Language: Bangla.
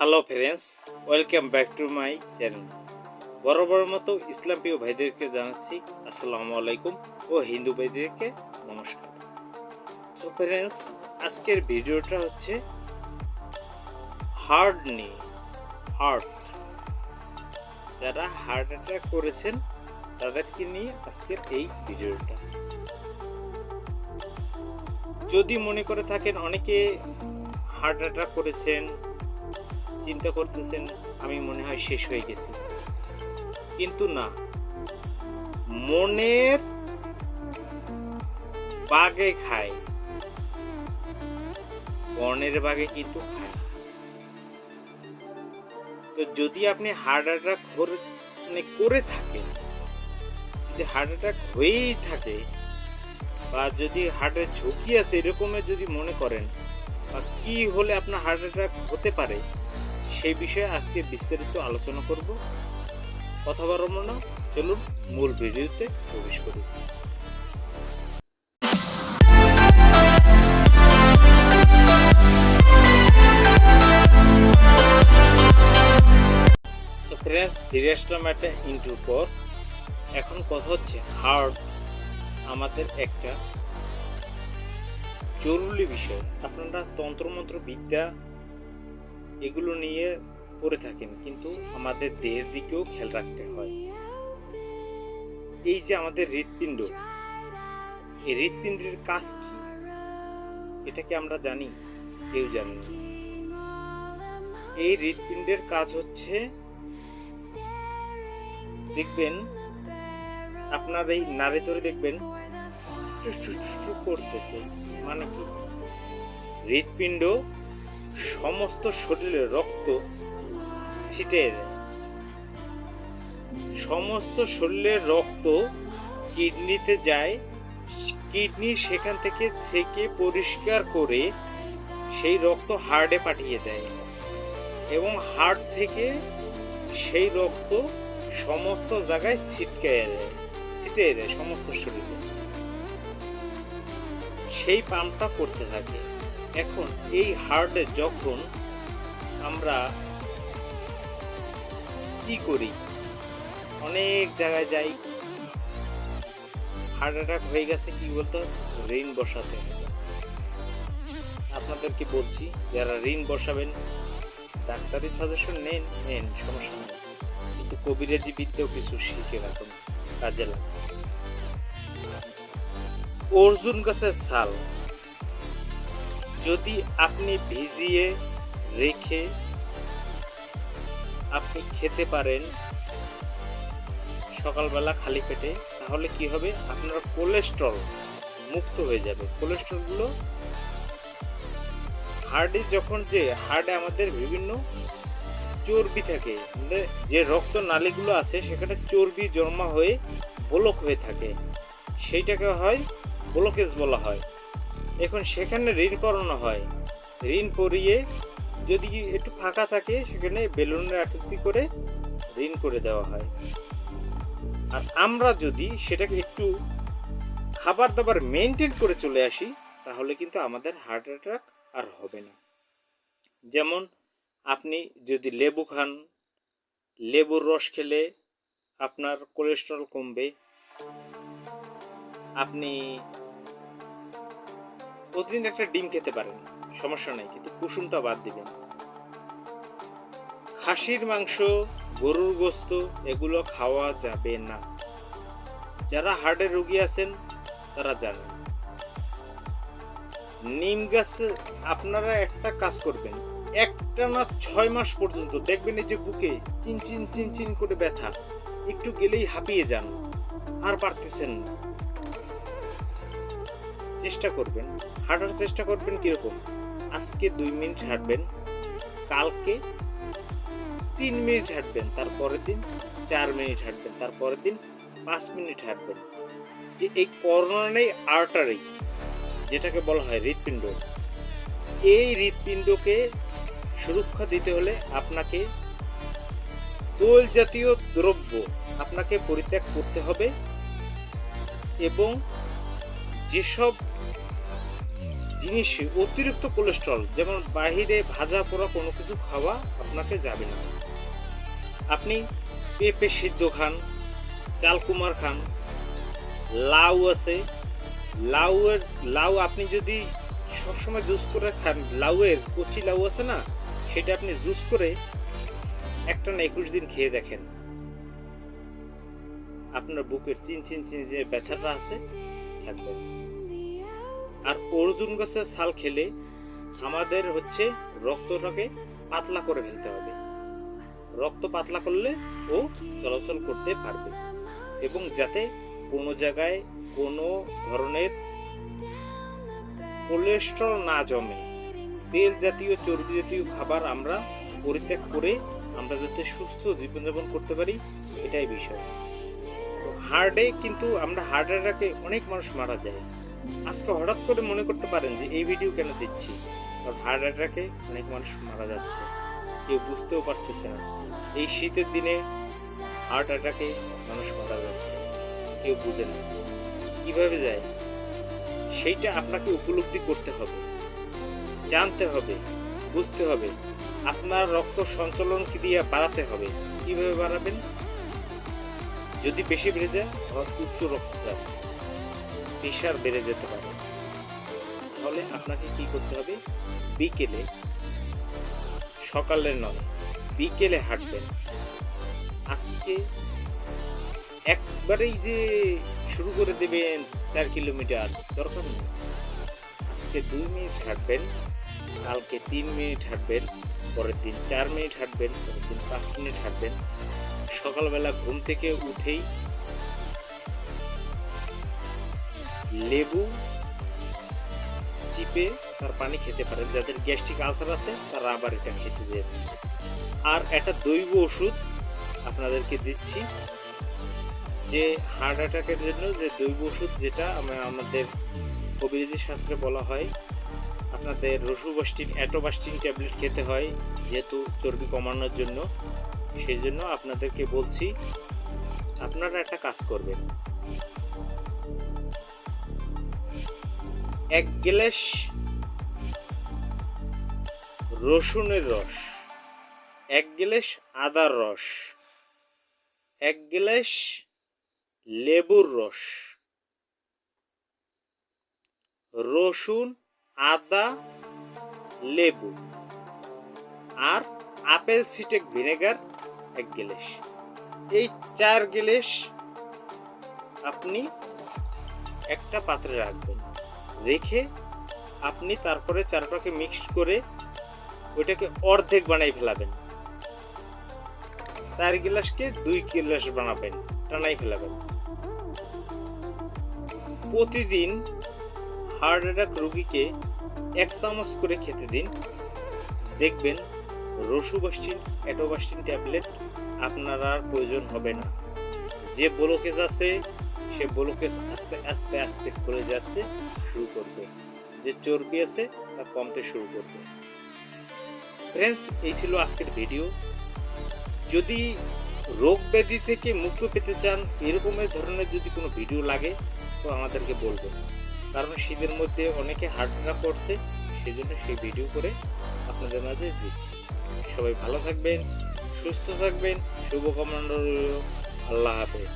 Hello friends welcome back to my channel বরাবর মতো ইসলাম প্রিয় ভাইদেরকে জানাচ্ছি, আসসালামু আলাইকুম ও হিন্দু ভাইদেরকে নমস্কার। সো ফ্রেন্ডস আজকের ভিডিওটা হচ্ছে হার্ট নিয়ে হার্ট যারা হার্ট অ্যাটাক করেছেন, তাদেরকে নিয়ে আজকের এই ভিডিওটা। যদি মনে করে থাকেন, অনেকে হার্ট অ্যাটাক করেছেন চিন্তা করতেছেন, আমি মনে হয় শেষ হয়ে গেছি। কিন্তু না, মনের বাগে খায়। বনের বাগে কিন্তু খায় তো যদি আপনি হার্ট অ্যাটাক মানে করে থাকেন, যদি হার্ট অ্যাটাক হয়েই থাকে, বা যদি হার্টের ঝুঁকি আছে এরকমের যদি মনে করেন, বা কী হলে আপনার হার্ট অ্যাটাক হতে পারে সেই বিষয়ে আজকে বিস্তারিত আলোচনা করব। কথা বাড়াবো চলুন মূল ভিডিওতে প্রবেশ করি। ফ্রেন্ডস ফিরে আসলাম একটা ইন্টুর পর। এখন কথা হচ্ছে হার্ট আমাদের একটা জরুরি বিষয়। আপনারা তন্ত্রমন্ত্র বিদ্যা এগুলো নিয়ে পড়ে থাকেন, কিন্তু আমাদের দেহের দিকেও খেয়াল রাখতে হয়। এই যে আমাদের হৃৎপিণ্ড, এই হৃৎপিণ্ডের কাজ কি? এটাকে আমরা জানি? কেউ জানি না। এই হৃৎপিণ্ডের কাজ হচ্ছে, দেখবেন, আপনার এই নাড়ে ধরে দেখবেন করতেছে। মানে কি? হৃৎপিণ্ড সমস্ত শরীরে রক্ত ছিটে দেয়। সমস্ত শরীরের রক্ত কিডনিতে যায়। কিডনি সেখান থেকে ছেঁকে পরিষ্কার করে সেই রক্ত হার্টে পাঠিয়ে দেয় এবং হার্ট থেকে সেই রক্ত সমস্ত জায়গায় ছিটকে দেয়, ছিটে দেয় সমস্ত শরীরে। সেই পাম্পটা করতে থাকে। এখন এই হার্টে যখন আমরা কি করি, অনেক জায়গায় যাই হার্ট অ্যাটাক হয়ে গেছে কি বলতে? ঋণ বসাতে আপনাদেরকে বলছি, যারা ঋণ বসাবেন ডাক্তারি সাজেশন নেন নেন, সমস্যা নেই। কিন্তু কবিরাজি বিদ্যাও কিছু শিখে রাখুন, কাজে লাগে অর্জুন গাছের ছাল। যদি আপনি ভিজিয়ে রেখে আপনি খেতে পারেন সকালবেলা খালি পেটে, তাহলে কি হবে? আপনার কোলেস্ট্রল মুক্ত হয়ে যাবে। কোলেস্ট্রলগুলো হার্টে যখন যে হার্টে আমাদের বিভিন্ন চর্বি থাকে মানে যে রক্ত নালীগুলো আছে, সেখানে চর্বি জমা হয়ে ব্লক হয়ে থাকে। সেইটাকে হয় ব্লকেজ বলা হয়। এখন সেখানে ঋণ পরানো হয়। ঋণ পরিয়ে যদি একটু ফাঁকা থাকে, সেখানে বেলুনের আকৃতি করে ঋণ করে দেওয়া হয়। আর আমরা যদি সেটাকে একটু খাবার দাবার মেনটেন করে চলে আসি, তাহলে কিন্তু আমাদের হার্ট অ্যাটাক আর হবে না। যেমন আপনি যদি লেবু খান, লেবুর রস খেলে আপনার কোলেস্ট্রল কমবে। আপনি প্রতিদিন একটা ডিম খেতে পারেন, সমস্যা নাই, কিন্তু কুসুমটা বাদ দিবেন। খাসির মাংস, গরুর গোস্ত, এগুলো খাওয়া যাবে না। যারা হার্টের রোগী আছেন, তারা জানেন। নিম গাছ আপনারা একটা কাজ করবেন, একটা না ছয় মাস পর্যন্ত দেখবেন এই যে বুকে চিন চিন চিন চিন করে ব্যথা, একটু গেলেই হাঁপিয়ে যান, আর পারতেছেন না। চেষ্টা করবেন। হাঁটার চেষ্টা করবেন কীরকম? আজকে দুই মিনিট হাঁটবেন, কালকে তিন মিনিট হাঁটবেন, তারপরের দিন চার মিনিট হাঁটবেন, তারপরের দিন পাঁচ মিনিট হাঁটবেন। যে এই করোনারি আর্টারি, যেটাকে বলা হয় হৃৎপিণ্ড। এই হৃৎপিণ্ডকে সুরক্ষা দিতে হলে আপনাকে তৈল জাতীয় দ্রব্য আপনাকে পরিত্যাগ করতে হবে এবং যেসব জিনিস অতিরিক্ত কোলেস্ট্রল যেমন বাহিরে ভাজা পোড়া কোনো কিছু খাওয়া আপনাকে যাবে না। আপনি পেঁপে সিদ্ধ খান, চালকুমার খান, লাউ আছে। লাউয়ের, লাউ আপনি যদি সবসময় জুস করে খান, লাউয়ের কচি লাউ আছে না, সেটা আপনি জুস করে একটা না একুশ দিন খেয়ে দেখেন। আপনার বুকের চিন চিন চিন যে ব্যথাটা আছে, থাকবে। আর অর্জুন গাছের ছাল খেলে আমাদের হচ্ছে রক্তটাকে পাতলা করে ফেলতে হবে। রক্ত পাতলা করলে ও চলাচল করতে পারবে এবং যাতে কোনো জায়গায় কোনো ধরনের কোলেস্ট্রল না জমে, তেল জাতীয়, চর্বি জাতীয় খাবার আমরা পরিত্যাগ করে আমরা যাতে সুস্থ জীবনযাপন করতে পারি, এটাই বিষয়। হার্টে কিন্তু আমরা হার্ট অ্যাটাকে অনেক মানুষ মারা যায়। আজকে হঠাৎ করে মনে করতে পারেন যে এই ভিডিও কেন দিচ্ছি? কারণ হার্ট অ্যাটাকে অনেক মানুষ মারা যাচ্ছে। কেউ বুঝতেও পারতেছে না। এই শীতের দিনে হার্ট অ্যাটাকে মানুষ মারা যাচ্ছে। কেউ বুঝে না। কীভাবে যায়? সেইটা আপনাকে উপলব্ধি করতে হবে। জানতে হবে, বুঝতে হবে। আপনার রক্ত সঞ্চালন ক্রিয়া বাড়াতে হবে। কীভাবে বাড়াবেন? যদি বেশি বেড়ে যায় উচ্চ রক্তচাপ। প্রেশার বেড়ে যেতে পারে। তাহলে আপনাকে কি করতে হবে? বিকেলে সকালে নয়, বিকেলে হাঁটবেন। আজকে একবারেই যে শুরু করে দেবেন চার কিলোমিটার, দরকার নেই। আজকে দুই মিনিট হাঁটবেন, কালকে তিন মিনিট হাঁটবেন, পরের দিন চার মিনিট হাঁটবেন, পরের দিন পাঁচ মিনিট হাঁটবেন। সকালবেলা ঘুম থেকে উঠেই লেবু চিপে তার পানি খেতে পারেন। যাদের গ্যাস্ট্রিক আলসার আছে, তারা আবার এটা খেতে যাবে আর একটা দৈব ওষুধ আপনাদেরকে দিচ্ছি, যে হার্ট অ্যাটাকের জন্য যে দৈব ওষুধ যেটা আমাদের কবিরাজি শাস্ত্রে বলা হয়, আপনাদের রসুবাস্টিন, অ্যাটোবাস্টিন ট্যাবলেট খেতে হয়, যেহেতু চর্বি কমানোর জন্য। সেই জন্য আপনাদেরকে বলছি, আপনারা একটা কাজ করবেন। এক গ্লাস রসুনের রস, এক গ্লাস আদার রস, এক গ্লাস লেবুর রস, রসুন, আদা, লেবু আর আপেল সিটেক ভিনেগার এক গ্লাস। এই চার গ্লাস আপনি একটা পাত্রে রাখবেন। রেখে আপনি তারপরে চারটাকে মিক্সড করে ওইটাকে অর্ধেক বানাই ফেলাবেন। চার গিলাসকে দুই গিলাস বানাবেন, টানাই ফেলাবেন। প্রতিদিন হার্ট অ্যাটাক রোগীকে এক চামচ করে খেতে দিন। দেখবেন রসুবাস্টিন অ্যাটোবাস্টিন ট্যাবলেট আপনার আর প্রয়োজন হবে না। যে ব্লকেজ আছে সে ব্লকেজ আস্তে আস্তে আস্তে খুলে যেতে শুরু করবে। যে চর্বি আছে তা কমতে শুরু করবে। ফ্রেন্ডস এই ছিল আজকের ভিডিও যদি রোগ ব্যাধি থেকে মুক্ত পেতে চান এরকমের ধরনের যদি কোনো ভিডিও লাগে, তো আমাদেরকে বলবেন। কারণ শীতের মধ্যে অনেকে হার্ট অ্যাটাক করছে সেই জন্য সেই ভিডিও করে আপনাদের মাঝে দিচ্ছি। সবাই ভালো থাকবেন, সুস্থ থাকবেন, শুভকামনা রইল। আল্লাহ হাফেজ।